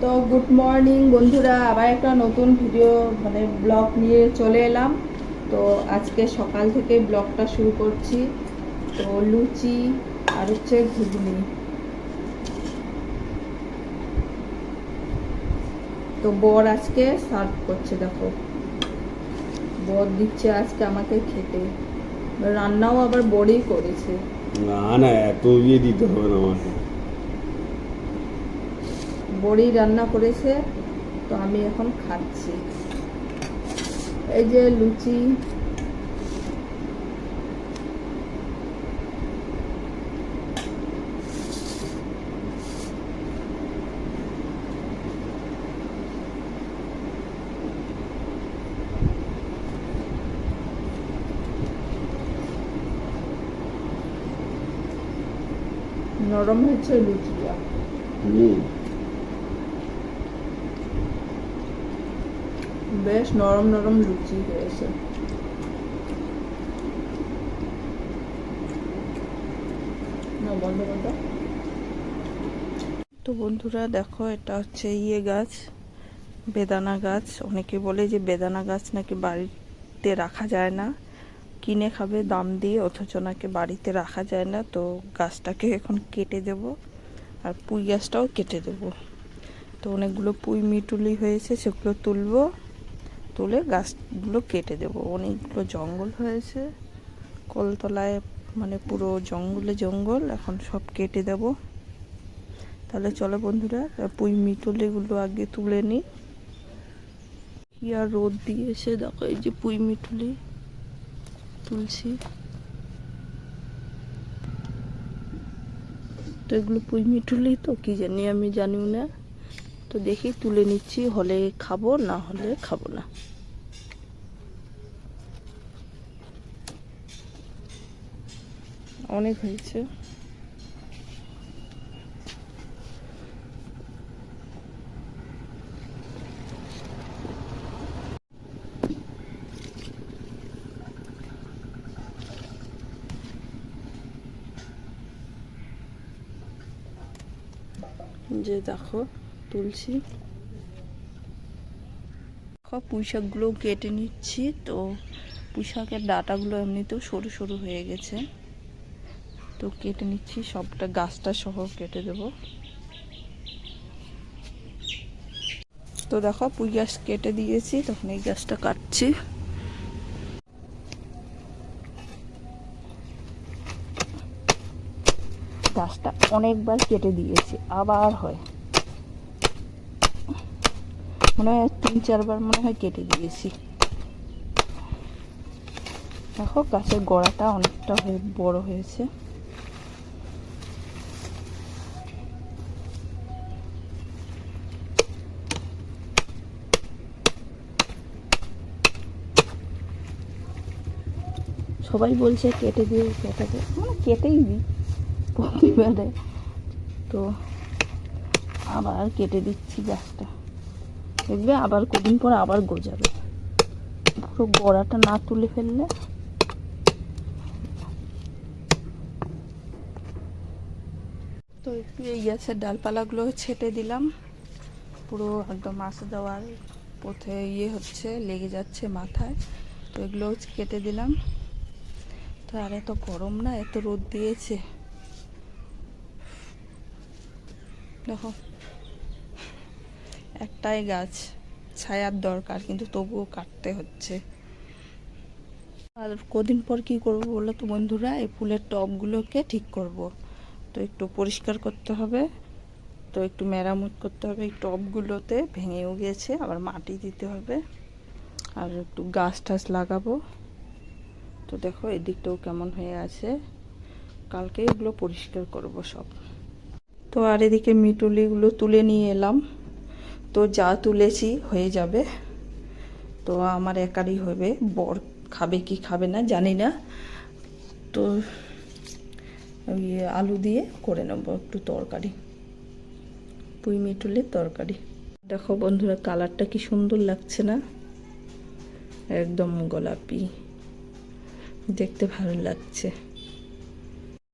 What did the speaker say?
তো good morning বন্ধুরা, আবার একটা নতুন ভিডিও মানে ব্লগ নিয়ে চলে এলাম। তো আজকে সকাল থেকে ব্লগটা শুরু করছি। তো লুচি আর হচ্ছে ঘুগনি। তো বর আজকে সার্ভ করছে, দেখো। বর দিচ্ছে আজকে আমাকে খেতে। রান্নাও আবার বড়ই করেছে। না না, এত ইয়ে দিতে হবে না আমাকে। বড়ি রান্না করেছে তো আমি এখন খাচ্ছি। এই যে লুচি। নরম হয়েছে লুচিটা। হুম। বেশ নরম নরম লুচি হয়েছে তো বন্ধুরা, দেখো, এটা হচ্ছে ইয়ে গাছ, বেদানা গাছ। অনেকে বলে যে বেদানা গাছ নাকি বাড়িতে রাখা যায় না। কিনে খাবে, দাম দিয়ে, অথচ নাকি বাড়িতে রাখা যায় না। তো গাছটাকে এখন কেটে দেব, আর পুঁই গাছটাও কেটে দেব। তো অনেকগুলো পুঁই মিটুলি হয়েছে, সেগুলো তুলবো। তুলে গাছগুলো কেটে দেব। অনেকগুলো জঙ্গল হয়েছে। কলতলায় মানে পুরো জঙ্গলে জঙ্গল, এখন সব কেটে দেব। তাহলে চলো বন্ধুরা, পুঁই মিটুলিগুলো আগে তুলে নিই। কি আর রোদ দিয়েছে দেখো, এই যে পুঁই মিটুলি তুলছি। তো এগুলো পুঁই মিটুলি তো, কি জানি, আমি জানিও না। তো দেখি তুলে নিচ্ছি হলে খাব না হলে খাব না। অনেক হয়েছে। যে দেখো তুলছি। দেখো পুঁই শাকগুলো কেটে নিচ্ছি। তো পুঁইশাকের ডাটাগুলো এমনিতেও সরু সরু হয়ে গেছে। তো কেটে নিচ্ছি, সবটা গাছটা সহ কেটে দেব। তো দেখো, পুঁই গাছ কেটে দিয়েছি, তখন এই গাছটা কাটছি। গাছটা অনেকবার কেটে দিয়েছি, আবার হয়। মনে হয় তিন চারবার মনে হয় কেটে দিয়েছি। দেখো, গাছের গোড়াটা অনেকটা হয়ে বড় হয়েছে। সবাই বলছে কেটে দিয়ে কেটে দিয়ে মানে কেটেই দিই প্রতিবারে তো আবার কেটে দিচ্ছি গাছটা। দেখবে, আবার কদিন পর আবার গজাবে। পুরো গোড়াটা না তুলে ফেললে? তো একটু এই গাছের ডালপালাগুলো ছেটে দিলাম। পুরো একদম আসা দেওয়ার পথে ইয়ে হচ্ছে, লেগে যাচ্ছে মাথায়। তো এগুলো কেটে দিলাম। তো আর এত গরম না, এত রোদ দিয়েছে। দেখো। একটাই গাছ, ছায়ার দরকার, কিন্তু তবুও কাটতে হচ্ছে। আর কদিন পর কি করব বলো তো বন্ধুরা? এই ফুলের টবগুলোকে ঠিক করব। তো একটু পরিষ্কার করতে হবে। তো একটু মেরামত করতে হবে। এই টবগুলোতে ভেঙেও গেছে আবার মাটি দিতে হবে। আর একটু গাছ টাছ লাগাবো। তো দেখো, এদিকটাও কেমন হয়ে আছে। কালকে এগুলো পরিষ্কার করব সব। তো আর এদিকে মিটুলিগুলো তুলে নিয়ে এলাম। তো যা তুলেছি হয়ে যাবে। তো আমার একারই হবে। বর খাবে কি খাবে না জানি না। তো আলু দিয়ে করে নেব একটু তরকারি। পুঁই মিটুলির তরকারি। দেখো বন্ধুরা, কালারটা কি সুন্দর লাগছে না? একদম গোলাপি। দেখতে ভালো লাগছে।